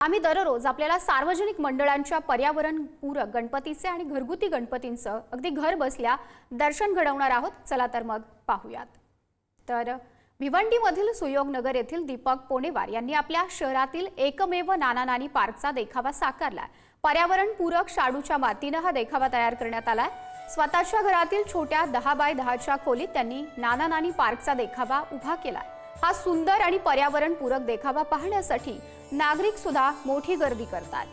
आम्ही दररोज आपल्याला सार्वजनिक मंडळांच्या पर्यावरण पूरक गणपतीचे आणि घरगुती गणपतींचं अगदी घर बसल्या दर्शन घडवणार आहोत. चला तर मग पाहूयात. तर भिवंडीमधील सुयोगनगर येथील दीपक पोनेवार यांनी आपल्या शहरातील एकमेव नाना नानी पार्कचा देखावा साकारला. पर्यावरणपूरक शाडूच्या मातीनं हा देखावा तयार करण्यात आलाय स्वतःच्या घरातील छोट्या दहा बाय दहाच्या खोलीत त्यांनी नाना नानी पार्कचा देखावा उभा केला. हा सुंदर आणि पर्यावरणपूरक देखावा पाहण्यासाठी नागरिक सुद्धा मोठी गर्दी करतात.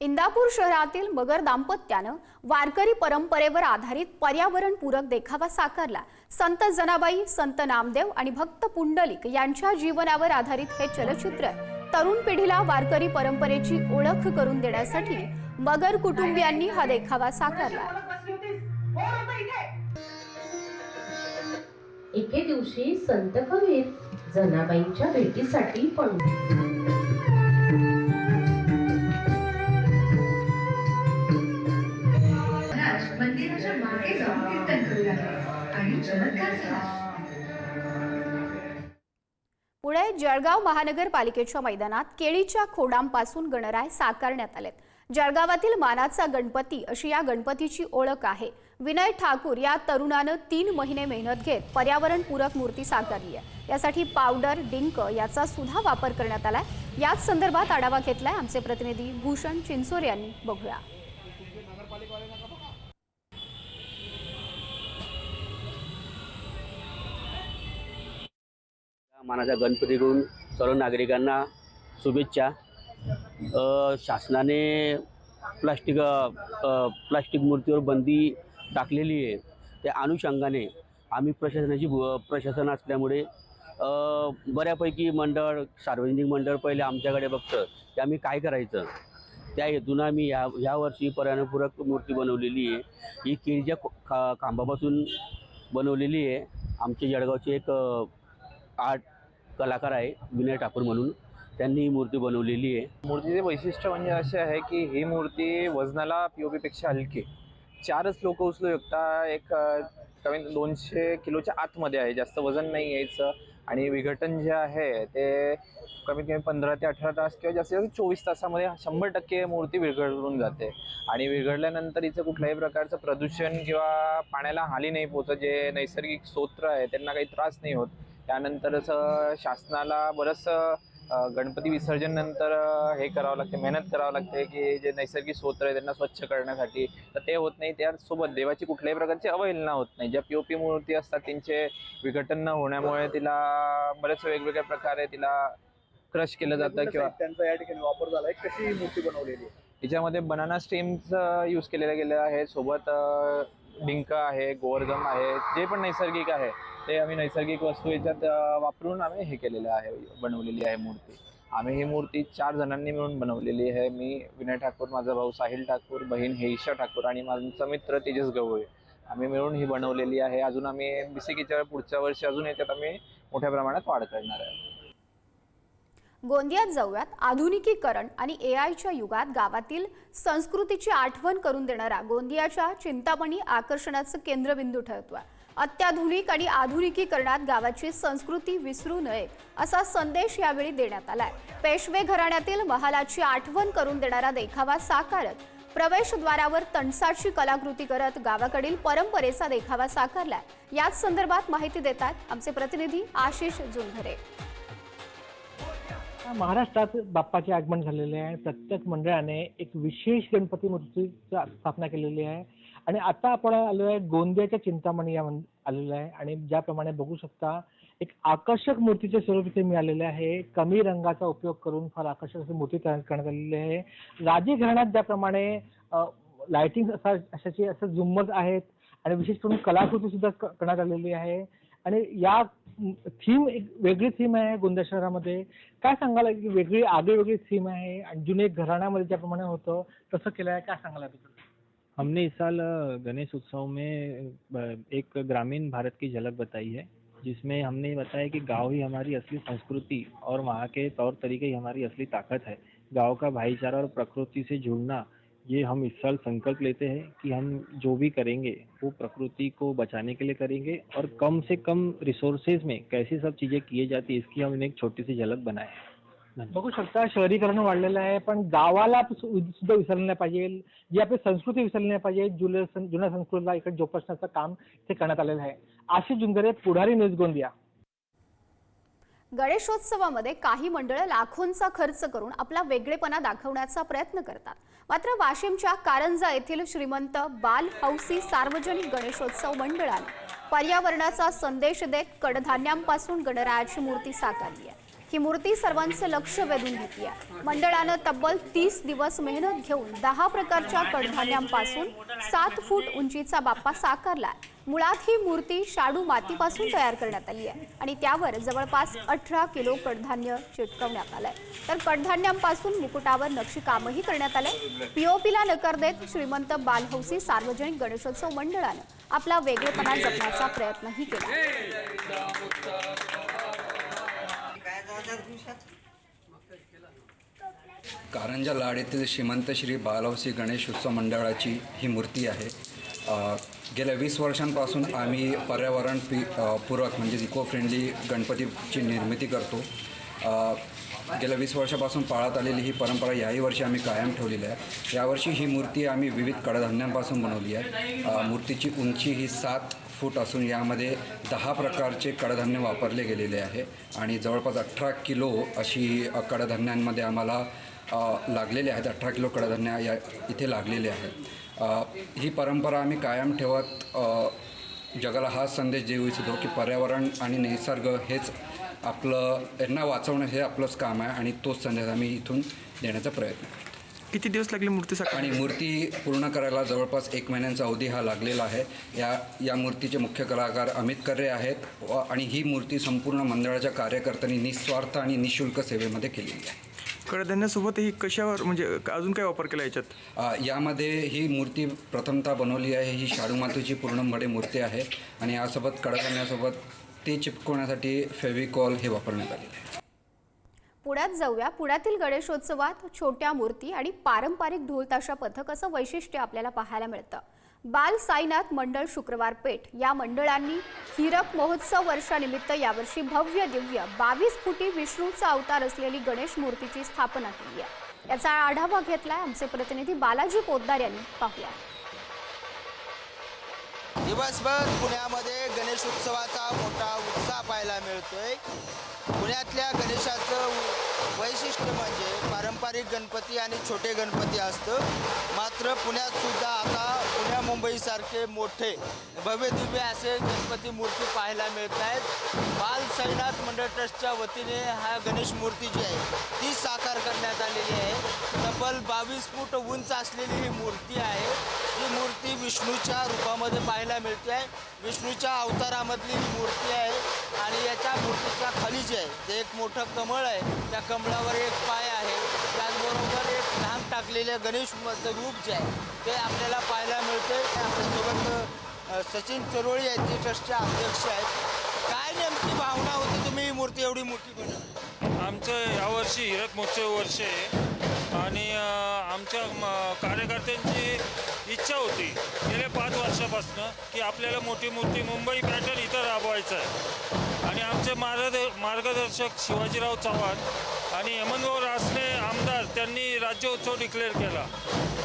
इंदापूर शहरातील मगर दाम्पत्यानं वारकरी परंपरेवर आधारित पर्यावरणपूरक देखावा साकारला. संत जनाबाई संत नामदेव आणि भक्त पुंडलिक यांच्या जीवनावर आधारित हे चलचित्र तरुण पिढीला वारकरी परंपरेची ओळख करून देण्यासाठी मगर कुटुंबियांनी हा देखावा साकारला. एके दिवशी संत कबीर जनाबाईंच्या भेटीसाठी पण महाराज मंदिराच्या मागे जाऊन कीर्तन करू लागले आणि चमत्कार झाला. पुढे जळगाव महानगरपालिकेच्या मैदानात केळीच्या खोडांपासून गणराय साकारण्यात आलेत. जळगावातील मानाचा गणपती अशी या गणपतीची ओळख आहे. विनय ठाकूर या तरुणानं तीन महिने मेहनत घेत पर्यावरणपूरक मूर्ती साकारली आहे. यासाठी पावडर डिंक याचा सुद्धा वापर करण्यात आलाय. याच संदर्भात आढावा घेतलाय आमचे प्रतिनिधी भूषण चिंचोर यांनी. बघूया. मानाच्या गणपतीकडून सर्व नागरिकांना शुभेच्छा. शासनाने प्लास्टिक प्लास्टिक मूर्तीवर बंदी टाकलेली आहे. त्या अनुषंगाने आम्ही प्रशासनाची प्रशासन असल्यामुळे बऱ्यापैकी मंडळ सार्वजनिक मंडळ पहिले आमच्याकडे बघतं की आम्ही काय करायचं. त्या हेतून आम्ही या ह्या वर्षी पर्यावरणपूरक मूर्ती बनवलेली आहे. ही केळीच्या खा खांबापासून बनवलेली आहे. आमचे जळगावचे एक आर्ट कलाकार आहे विनय ठाकूर म्हणून. त्यांनी ही मूर्ती बनवलेली आहे. मूर्तीचे वैशिष्ट्य म्हणजे असे आहे की ही मूर्ती वजनाला पी ओ पेक्षा हलकी. चारच लोक उचलू शकता. एक कमी दोनशे किलोच्या आतमध्ये आहे. जास्त वजन नाही यायचं. आणि विघटन जे आहे ते कमीत कमी पंधरा ते अठरा तास किंवा जास्तीत जास्त चोवीस तासामध्ये शंभर टक्के मूर्ती विरघळून जाते. आणि विरघळल्यानंतर हिचं कुठल्याही प्रकारचं प्रदूषण किंवा पाण्याला हानी नाही पोचत जे नैसर्गिक स्तोत्र आहे त्यांना काही त्रास नाही होत. त्यानंतरच शासनाला बरंचसं गणपती विसर्जन नंतर हे करावं लागते मेहनत करावं लागते की जे नैसर्गिक स्तोत्र आहे त्यांना स्वच्छ करण्यासाठी. तर ते होत नाही त्यासोबत देवाची कुठल्याही प्रकारची अवहेलना होत नाही. ज्या पी ओ पी मूर्ती असतात त्यांचे विघटन न होण्यामुळे तिला बरेच वेगवेगळ्या प्रकारे तिला क्रश केलं जातं किंवा त्यांचा या ठिकाणी वापर झालाय. कशी ही मूर्ती बनवलेली आहे? याच्यामध्ये बनाना स्टेमचं यूज केलेलं गेलं आहे सोबत डिंक आहे गोवर्धन आहे जे पण नैसर्गिक आहे. ते आम्ही नैसर्गिक वस्तू याच्यात वापरून आम्ही हे केलेलं आहे बनवलेली आहे मूर्ती. आम्ही ही मूर्ती चार जणांनी मिळून बनवलेली आहे. मी विनय ठाकूर माझा भाऊ साहिल ठाकूर बहीण हेईशा ठाकूर आणि माझा मित्र तेजस गवळे. आम्ही मिळून ही बनवलेली आहे. अजून आम्ही बिसिकीच्या पुढच्या वर्षी अजून याच्यात आम्ही मोठ्या प्रमाणात वाढ करणार आहे. गोंदियात जाऊयात. आधुनिकीकरण आणि ए आयच्या युगात गावातील संस्कृतीची आठवण करून देणारा गोंदियाच्या चिंतामणी आकर्षणाचं केंद्रबिंदू ठरतो आहे अत्याधुनिक आणि आधुनिकीकरणात गावाची संस्कृती विसरू नये असा संदेश यावेळी देण्यात आलाय. पेशवे घराण्यातील महालाची आठवण करून देणारा देखावा साकारत प्रवेशद्वारावर तणसाची कलाकृती करत गावाकडील परंपरेचा देखावा साकारलाय. याच संदर्भात माहिती देतात आमचे प्रतिनिधी आशिष जुंधरे. महाराष्ट्रात बाप्पाचे आगमन झालेले आहे. प्रत्येक मंडळाने एक विशेष गणपती मूर्तीची स्थापना केलेली आहे. आणि आता आपण आलो आहे गोंदियाच्या चिंतामणी या आलेलं आलेलो आहे. आणि ज्याप्रमाणे बघू शकता एक आकर्षक मूर्तीचे स्वरूप इथे मिळालेले आहे. कमी रंगाचा उपयोग करून फार आकर्षक अशी मूर्ती तयार करण्यात आलेली आहे. राजे घराण्यात ज्याप्रमाणे लाइटिंग असा अशाची असं झुम्मर आहेत. आणि विशेष करून कलाकृती सुद्धा क- करण्यात आलेली आहे. आणि या थीम एक वेगळी थीम आहे गोंदिया शहरामध्ये. काय सांगायला की वेगळी आगळी वेगळी थीम आहे. आणि जुने घराण्यामध्ये ज्याप्रमाणे होतं तसं केलं आहे काय सांगायला याबद्दल? हमने इस साल गणेश उत्सव में एक ग्रामीण भारत की झलक बताई है, जिसमें हमने बताया कि गाँव ही हमारी असली संस्कृति और वहाँ के तौर तरीके ही हमारी असली ताकत है गाँव का भाईचारा और प्रकृति से जुड़ना, ये हम इस साल संकल्प लेते हैं कि हम जो भी करेंगे, वो प्रकृति को बचाने के लिए करेंगे और कम से कम रिसोर्सेज में कैसी सब चीज़ें किए जाती है, इसकी हमने एक छोटी सी झलक है धन्यवाद. बघू शकता शहरीकरण वाढलेलं आहे पण गावाला सुद्धा विसरलं नाही पाहिजे. जी आपली संस्कृती विसरली नाही पाहिजे जुन्या संस्कृतीला इकडे जोपासण्याचं काम इथे करण्यात आलेलं आहे. आशिष जुंगरे पुढारी न्यूज गोंदिया. गणेशोत्सवामध्ये काही मंडळं लाखोंचा खर्च करून आपला वेगळेपणा दाखवण्याचा प्रयत्न करतात. मात्र वाशिमच्या कारंजा येथील श्रीमंत बाल हौसी सार्वजनिक गणेशोत्सव मंडळाने पर्यावरणाचा संदेश देत कडधान्यांपासून गणरायाची मूर्ती साकारली आहे. ही मूर्ती सर्वांचं लक्ष वेधून घेतली आहे मंडळानं तब्बल तीस दिवस मेहनत घेऊन दहा प्रकारच्या कडधान्यांपासून सात फूट उंचीचा बाप्पा साकारला मुळात ही मूर्ती शाडू मातीपासून तयार करण्यात आली आहे आणि त्यावर जवळपास अठरा किलो कडधान्य चिटकवण्यात आलंय. तर कडधान्यांपासून मुकुटावर नक्षीकामही करण्यात आलंय. पीओपीला नकार देत श्रीमंत बालहौसी सार्वजनिक गणेशोत्सव मंडळानं आपला वेगळेपणा जपण्याचा प्रयत्नही केला. कारंजा लाड येथील श्रीमंत श्री बालहौसी गणेश उत्सव मंडळाची ही मूर्ती आहे गेल्या वीस वर्षांपासून आम्ही पर्यावरण पी पूरक म्हणजे इको फ्रेंडली गणपतीची निर्मिती करतो. गेल्या वीस वर्षापासून पाळत आलेली ही परंपरा याही वर्षी आम्ही कायम ठेवलेली आहे. यावर्षी ही मूर्ती आम्ही विविध कडधान्यांपासून बनवली आहे. मूर्तीची उंची ही सात फूट असून यामध्ये दहा प्रकारचे कडधान्य वापरले गेलेले आहे आणि जवळपास अठरा किलो अशी कडधान्यांमध्ये आम्हाला लागलेले आहेत अठरा किलो कडधान्य या इथे लागलेले आहेत ही परंपरा आम्ही कायम ठेवत जगाला हा संदेश देऊ इच्छितो की पर्यावरण आणि निसर्ग हेच आपलं यांना वाचवणं हे आपलंच काम आहे आणि तोच संदेश आम्ही इथून देण्याचा प्रयत्न करतो. किती दिवस लागले मूर्ती आणि मूर्ती पूर्ण करायला जवळपास एक महिन्यांचा अवधी हा लागलेला आहे. या या मूर्तीचे मुख्य कलाकार अमित कर्रे आहेत व आणि ही मूर्ती संपूर्ण मंडळाच्या कार्यकर्त्यांनी निस्वार्थ आणि निशुल्क सेवेमध्ये केलेली आहे. कडधान्यासोबत ही कशावर म्हणजे अजून काय वापर केला याच्यात? यामध्ये ही मूर्ती प्रथमतः बनवली आहे. ही शाडू मातीची पूर्णपणे मूर्ती आहे. आणि यासोबत कडधान्यासोबत ते चिपकवण्यासाठी फेविकॉल हे वापरण्यात आलेले आहे. पुण्यात जाऊया. पुण्यातील गणेशोत्सवात छोट्या मूर्ती आणि पारंपरिक ढोलताशा पथक असं वैशिष्ट्य आपल्याला पाहायला मिळतं. बाल साईनाथ मंडळ शुक्रवार पेठ. या मंडळांनी हिरक महोत्सव वर्षानिमित्त यावर्षी भव्य दिव्य बावीस फुटी विष्णूचा अवतार असलेली गणेश मूर्तीची स्थापना केली आहे. याचा आढावा घेतलाय आमचे प्रतिनिधी बालाजी पोद्दार यांनी. पाहूया. दिवसभर पुण्यामध्ये गणेश उत्सवाचा मोठा उत्साह पाहायला मिळतोय. पुण्यातल्या गणेशाचं वैशिष्ट्य म्हणजे पारंपरिक गणपती आणि छोटे गणपती असतं. मात्र पुण्यात सुद्धा आता पुण्या मुंबईसारखे मोठे भव्य दिव्य असे गणपती मूर्ती पाहायला मिळत आहेत. बाल सैनाथ मंडळ ट्रस्टच्या वतीने हा गणेश मूर्ती जी आहे ती साकार करण्यात आलेली आहे. तब्बल बावीस फूट उंच असलेली ही मूर्ती आहे. ही मूर्ती विष्णूच्या रूपामध्ये पाहायला मिळते आहे विष्णूच्या अवतारामधली ही मूर्ती आहे आणि याच्या मूर्तीच्या खाली जे आहे. ते एक मोठं कमळ आहे त्या कमळावर एक पाय आहे. त्याचबरोबर एक लहान टाकलेले गणेश रूप जे आहे ते आपल्याला पाहायला मिळते आपल्यासोबत सचिन चरोळी आहेत जे ट्रस्टचे अध्यक्ष आहेत. काय नेमकी भावना होती मूर्ती एवढी मोठी बनवली आमचं यावर्षी हिरक महोत्सव वर्ष आहे. आणि आमच्या म- कार्यकर्त्यांची इच्छा होती गेल्या पाच वर्षापासून की आपल्याला मोठी मूर्ती मुंबई पॅटर्न इथं राबवायचं आहे. आणि आमचे मार्गद मार्गदर्शक शिवाजीराव चव्हाण आणि हेमंतभाऊ रासने आमदार त्यांनी राज्योत्सव डिक्लेअर केला.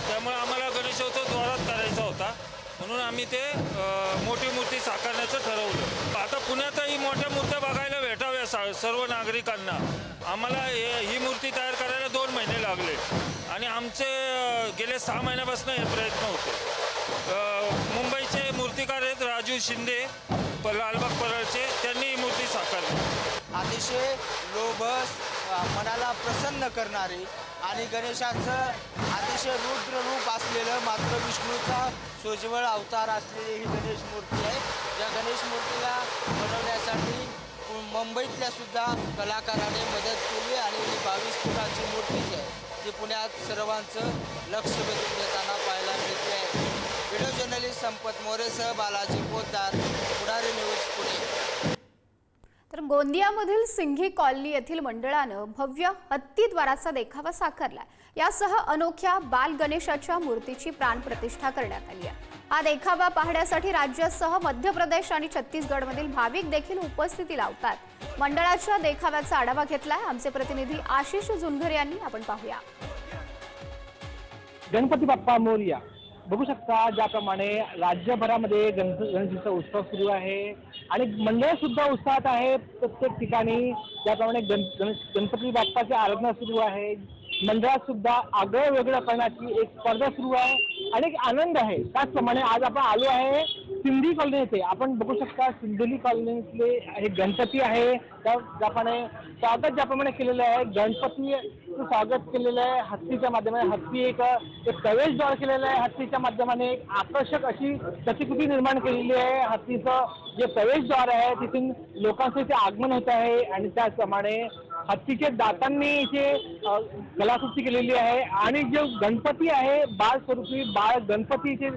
त्यामुळे आम्हाला गणेशोत्सव द्वारात करायचा होता. म्हणून आम्ही ते मोठी मूर्ती साकारण्याचं ठरवलं. आता पुण्यातही मोठ्या मूर्त्या बघायला भेटाव्या सा सर्व नागरिकांना. आम्हाला हे ही मूर्ती तयार करायला दोन महिने लागले. आणि आमचे गेले सहा महिन्यापासून हे प्रयत्न होते. मुंबईचे मूर्तिकार आहेत राजू शिंदे लालबाग परळचे त्यांनी ही मूर्ती साकारली. अतिशय लोभस मनाला प्रसन्न करणारे आणि गणेशाचं अतिशय रुद्र रूप असलेलं मात्र विष्णूचा सोज्वळ अवतार असलेली ही गणेश मूर्ती आहे. या गणेश मूर्तीला बनवण्यासाठी मुंबईतल्या सुद्धा कलाकाराने मदत केली आणि ही बावीस फुटाची मूर्ती जी आहे ती पुण्यात सर्वांचं लक्ष वेधून घेताना पाहायला मिळते. आहे व्हिडिओ जर्नलिस्ट संपत मोरेसह बालाजी पोतदार पुढारी न्यूज पुणे. तर गोंदियामधील सिंघी कॉलनी येथील मंडळानं भव्य हत्तीद्वाराचा देखावा साकारला यासह अनोख्या बाल गणेशाच्या मूर्तीची प्राणप्रतिष्ठा करण्यात आली आहे. हा देखावा पाहण्यासाठी राज्यासह मध्य प्रदेश आणि छत्तीसगडमधील भाविक देखील उपस्थिती लावतात. मंडळाच्या देखाव्याचा आढावा घेतलाय आमचे प्रतिनिधी आशिष जुनघर यांनी. आपण पाहूया. गणपती बाप्पा मोरया. बघू शकता ज्याप्रमाणे राज्यभरामध्ये गणपतीचा उत्सव सुरू आहे. आणि मंडळ सुद्धा उत्साहात आहे. प्रत्येक ठिकाणी ज्याप्रमाणे गण गण गणपती बाप्पाची आराधना सुरू आहे. मंडळात सुद्धा आगळं वेगळं करण्याची एक स्पर्धा सुरू आहे. आणि एक आनंद आहे. त्याचप्रमाणे आज आपण आलो आहे सिंधी कॉलनी येते आपण बघू शकता सिंधुली कॉलनीतले हे गणपती आहे त्या ज्याप्रमाणे स्वागत ज्याप्रमाणे केलेलं आहे गणपतीचं स्वागत केलेलं आहे हत्तीच्या माध्यमाने. हत्ती एक एक प्रवेशद्वार केलेलं आहे हत्तीच्या माध्यमाने. एक आकर्षक अशी प्रतिकृती निर्माण केलेली आहे. हत्तीचं जे प्रवेशद्वार आहे तिथून लोकांचं इथे आगमन होत आहे आणि त्याचप्रमाणे हत्तीचे दातांनी इथे कलाकृती केलेली आहे. आणि जो गणपती आहे बाळ स्वरूपी बाळ गणपतीचे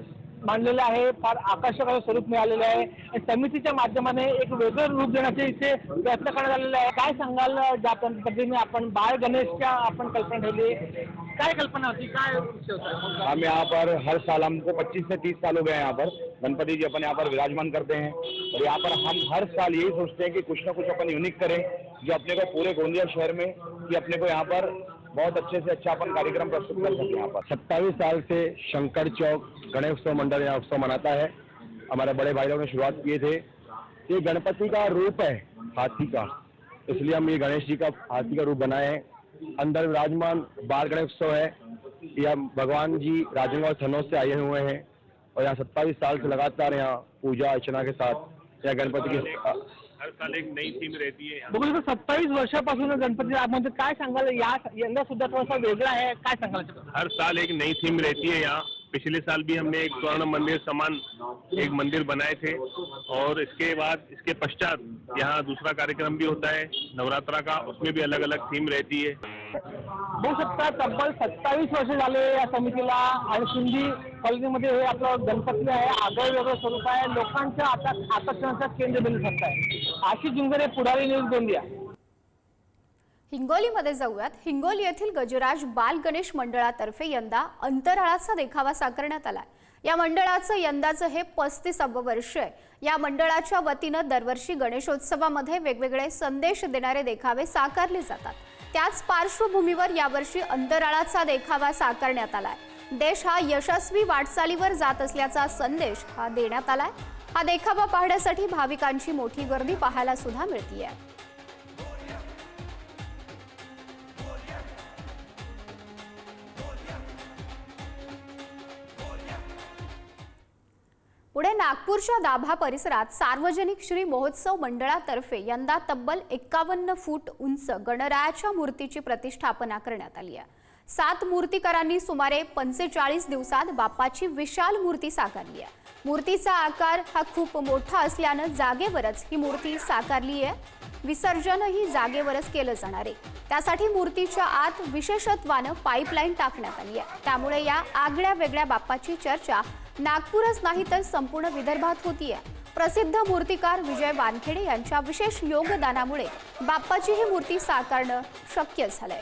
मांडलेलं आहे. फार आकर्षक असं स्वरूप मिळालेलं आहे. समितीच्या माध्यमाने एक वेगळं रूप देण्याचे इथे प्रयत्न करण्यात आलेला आहे. काय सांगाल ज्या पद्धतीने आपण बाळ गणेशच्या आपण कल्पना ठेवली? काय कल्पना होती? काय हम यहाँ पर हर साल हमको 25 से 30 साल हो गए हैं यहाँ पर। गणपति जी अपन यहाँ पर विराजमान करते हैं। और यहाँ पर हम हर साल यही सोचते हैं कि कुछ ना कुछ अपन यूनिक करें। जो अपने को पूरे गोंदिया शहर में कि अपने को यहाँ पर बहुत अच्छे से अच्छा अपन कार्यक्रम प्रस्तुत कर सकें यहाँ पर। सत्ताईस साल से शंकर चौक गणेश उत्सव मंडल यहाँ उत्सव मनाता है। हमारे बड़े भाई लोगों ने शुरुआत किए थे। ये गणपति का रूप है हाथी का। इसलिए हम ये गणेश जी का हाथी का रूप बनाए हैं। अंदर विराजमान बाल गणेश उत्सव है। यह भगवान जी राजनगढ़ थनोज से आए हुए हैं। और यहाँ सत्ताईस साल से लगातार यहाँ पूजा अर्चना के साथ यहाँ गणपति की हर साल एक नई थीम रहती है बघू शकता सत्तावीस वर्षापासून गणपती म्हणजे काय सांगाल? या यंदा सुद्धा थोडासा वेगळा आहे काय सांगाल? हर साल एक नई थीम रहती है यहाँ। पिछले साल भी हमने एक स्वर्ण मंदिर समान एक मंदिर बनाए थे। और इसके बाद इसके पश्चात यहाँ दूसरा कार्यक्रम भी होता है नवरात्रा का उसमें भी अलग अलग थीम रहती है। होऊ शकता तब्बल सत्तावीस वर्ष झाले या समितीला आणि सिंधी कॉलनीमध्ये हे आपलं गणपती आहे. आगळ वेगळं स्वरूप आहे. लोकांच्या आता आकर्षणाचा केंद्रबिंदू ठरत आहे अशी जुंगरे पुढारी न्यूज गोंदिया. हिंगोलीमध्ये जाऊयात. हिंगोली येथील गजराज बाल गणेश मंडळातर्फे यंदा अंतराळाचा देखावा साकारण्यात आला या मंडळाचं यंदाचं हे पस्तीसावं वर्ष आहे. या मंडळाच्या वतीनं दरवर्षी गणेशोत्सवामध्ये वेगवेगळे संदेश देणारे देखावे साकारले जातात. त्याच पार्श्वभूमीवर यावर्षी अंतराळाचा देखावा साकारण्यात आलाय. देश हा यशस्वी वाटचालीवर जात असल्याचा संदेश हा देण्यात आलाय. हा देखावा पाहण्यासाठी भाविकांची मोठी गर्दी पाहायला सुद्धा मिळतीये. पुढे नागपूरच्या दाभा परिसरात सार्वजनिक श्री महोत्सव मंडळातर्फे यंदा तब्बल एक्कावन्न फूट उंच गणरायाच्या मूर्तीची प्रतिष्ठापना करण्यात आली आहे. सात मूर्तिकारांनी सुमारे पंचेचाळीस दिवसात बाप्पाची विशाल मूर्ती साकारली आहे. मूर्तीचा आकार हा खूप मोठा असल्यानं जागेवरच ही मूर्ती साकारली आहे. विसर्जनही जागेवरच केलं जाणार आहे. त्यासाठी मूर्तीच्या आत विशेषत्वानं पाईपलाईन टाकण्यात आली आहे. त्यामुळे या आगळ्या वेगळ्या बाप्पाची चर्चा नागपूरच नाही तर संपूर्ण विदर्भात होतीये. प्रसिद्ध मूर्तिकार विजय वानखेडे यांच्या विशेष योगदानामुळे बाप्पाची ही मूर्ती साकारणं शक्य झालंय.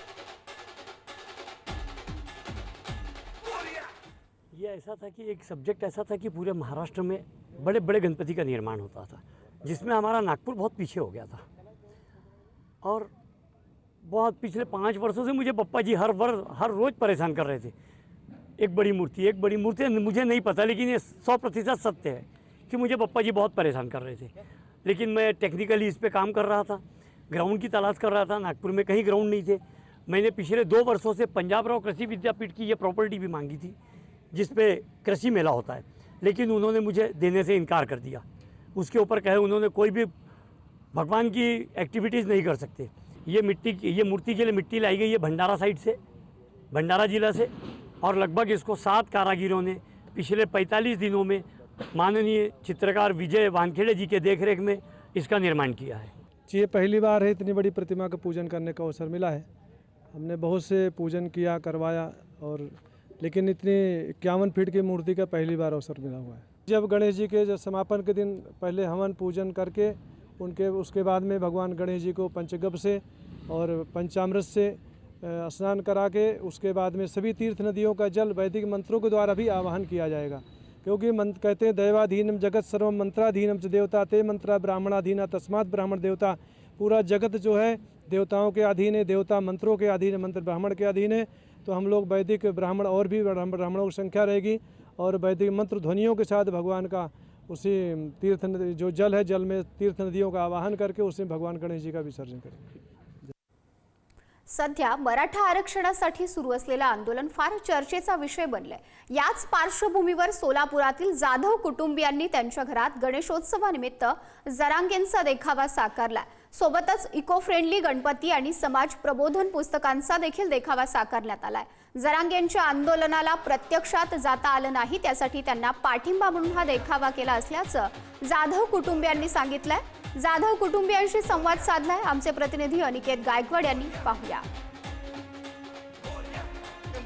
ये ऐसा था कि एक सब्जेक्ट ऐसा था कि पूरे महाराष्ट्र में बड़े बड़े गणपति का निर्माण होता था जिसमें हमारा नागपुर बहुत पीछे हो गया था। और बहुत पिछले पाँच वर्षों से मुझे पप्पा जी हर वर्ष हर रोज़ परेशान कर रहे थे। एक बड़ी मूर्ति एक बड़ी मूर्ति मुझे नहीं पता, लेकिन ये सौ प्रतिशत सत्य है कि मुझे पप्पा जी बहुत परेशान कर रहे थे। लेकिन मैं टेक्निकली इस पर काम कर रहा था ग्राउंड की तलाश कर रहा था, नागपुर में कहीं ग्राउंड नहीं थे। मैंने पिछले दो वर्षों से पंजाब राव कृषि विद्यापीठ की ये प्रॉपर्टी भी मांगी थी, जिस पे कृषि मेला होता है। लेकिन उन्होंने मुझे देने से इनकार कर दिया। उसके ऊपर कहे, उन्होंने कोई भी भगवान की एक्टिविटीज़ नहीं कर सकते। ये मिट्टी, ये मूर्ति के लिए मिट्टी लाई गई है भंडारा साइड से, भंडारा जिला से और लगभग इसको सात कारागिरों ने पिछले 45 दिनों में माननीय चित्रकार विजय वानखेड़े जी के देखरेख में इसका निर्माण किया है। जी, ये पहली बार है, इतनी बड़ी प्रतिमा का पूजन करने का अवसर मिला है। हमने बहुत से पूजन किया, करवाया और लेकिन इतनी इक्यावन फीट की मूर्ति का पहली बार अवसर मिला हुआ है। जब गणेश जी के जब समापन के दिन पहले हवन पूजन करके, उनके, उसके बाद में भगवान गणेश जी को पंचगव्य से और पंचामृत से स्नान करा के उसके बाद में सभी तीर्थ नदियों का जल वैदिक मंत्रों के द्वारा भी आवाहन किया जाएगा। क्योंकि मंत्र कहते हैं, दैवाधीनम जगत सर्व मंत्राधीनम च देवता, ते मंत्रा ब्राह्मणाधीना, तस्मात ब्राह्मण देवता। पूरा जगत जो है, देवताओं के अधीन है, देवता मंत्रों के अधीन है, मंत्र ब्राह्मण के अधीन है। तो हम लोग वैदिक ब्राह्मण और भी ब्राह्मणों की संख्या रहेगी और वैदिक मंत्र ध्वनियों के साथ भगवान का उसी तीर्थ जो जल है, जल में तीर्थ नदियों का आवाहन करके उसमें भगवान गणेश जी का विसर्जन करेंगे। सध्या मराठा आरक्षणासाठी सुरू असलेलं आंदोलन फार चर्चेचा विषय बनलाय. याच पार्श्वभूमीवर सोलापुरातील जाधव कुटुंबियांनी त्यांच्या घरात गणेशोत्सवानिमित्त जरांगेंचा देखावा साकारलाय सोबतच इको फ्रेंडली गणपती आणि समाज प्रबोधन पुस्तकांचा देखील देखावा साकारण्यात आलाय. जरांगेंच्या आंदोलनाला प्रत्यक्षात जाता आलं नाही त्यासाठी त्यांना पाठिंबा म्हणून हा देखावा केला असल्याचं जाधव कुटुंबियांनी सांगितलंय. जाधव कुटुंबियांशी संवाद साधलाय. आमचे प्रतिनिधी अनिकेत गायकवाड यांनी पाहूया.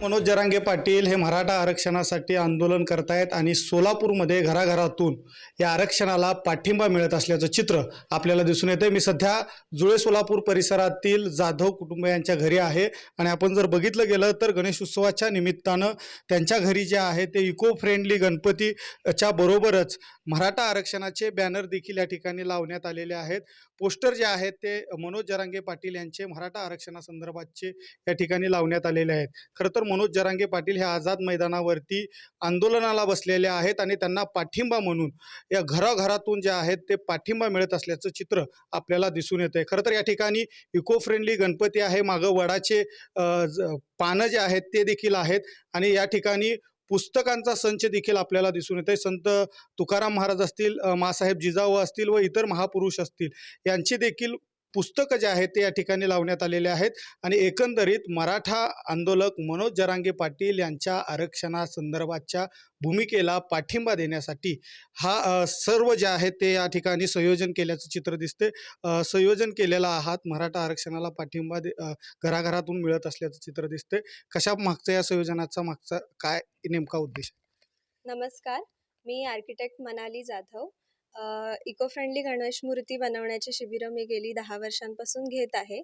मनोज जरांगे पाटील हे मराठा आरक्षणासाठी आंदोलन करतायत आणि सोलापूरमध्ये घराघरातून या आरक्षणाला पाठिंबा मिळत असल्याचं चित्र आपल्याला दिसून येतं मी सध्या जुळे सोलापूर परिसरातील जाधव कुटुंबियांच्या घरी आहे आणि आपण जर बघितलं गेलं तर गणेश उत्सवाच्या निमित्तानं त्यांच्या घरी जे आहे ते इको फ्रेंडली गणपतीच्या बरोबरच मराठा आरक्षणाचे बॅनर देखील या ठिकाणी लावण्यात आलेले आहेत. पोस्टर जे आहेत ते मनोज जरांगे पाटील यांचे मराठा आरक्षणासंदर्भातचे या ठिकाणी लावण्यात आलेले आहेत. खरं तर मनोज जरांगे पाटील हे आझाद मैदानावरती आंदोलनाला बसलेले आहेत आणि त्यांना पाठिंबा म्हणून या घराघरातून जे आहेत ते पाठिंबा मिळत असल्याचं चित्र आपल्याला दिसून येतं आहे खरं तर या ठिकाणी इको फ्रेंडली गणपती आहे. मागं वडाचे ज- पानं जे आहेत ते देखील आहेत आणि या ठिकाणी पुस्तकांचा संच देखील आपल्याला दिसून येत आहे संत तुकाराम महाराज असतील मासाहेब जिजाऊ असतील व इतर महापुरुष असतील यांची देखील पुस्तकं जे आहेत ते या ठिकाणी लावण्यात आलेले आहेत. आणि एकंदरीत मराठा आंदोलक मनोज जरांगे पाटील यांच्या आरक्षणासंदर्भातच्या भूमिकेला पाठिंबा देण्यासाठी हा सर्व जे आहे ते या ठिकाणी संयोजन केल्याचं चित्र दिसते. संयोजन केलेला आहात मराठा आरक्षणाला पाठिंबा दे घराघरातून मिळत असल्याचं चित्र दिसते. कशा मागचं या संयोजनाचा मागचा काय नेमका उद्देश नमस्कार. मी architect Manali Jadhav eco friendly Ganesh मूर्ती बनवण्याची शिबिरं मी गेली दहा वर्षांपासून घेत आहे.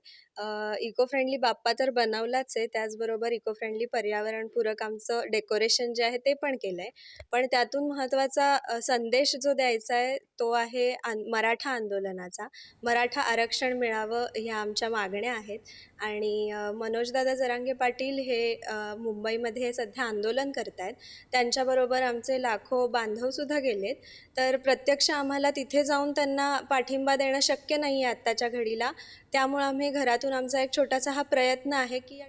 इको फ्रेंडली बाप्पा तर बनवलाच आहे. त्याचबरोबर इको फ्रेंडली पर्यावरणपूरक आमचं डेकोरेशन जे आहे ते पण केलं आहे पण त्यातून महत्त्वाचा संदेश जो द्यायचा आहे तो आहे आन मराठा आंदोलनाचा. मराठा आरक्षण मिळावं ह्या आमच्या मागण्या आहेत. आणि मनोजदादा जरांगे पाटील हे मुंबईमध्ये सध्या आंदोलन करत आहेत त्यांच्याबरोबर आमचे लाखो बांधवसुद्धा गेलेत. तर प्रत्यक्ष आम्हाला तिथे जाऊन त्यांना पाठिंबा देणं शक्य नाही आहे आत्ताच्या घडीला. त्यामुळं आम्ही घरातून आमचा एक छोटासा हा प्रयत्न आहे की या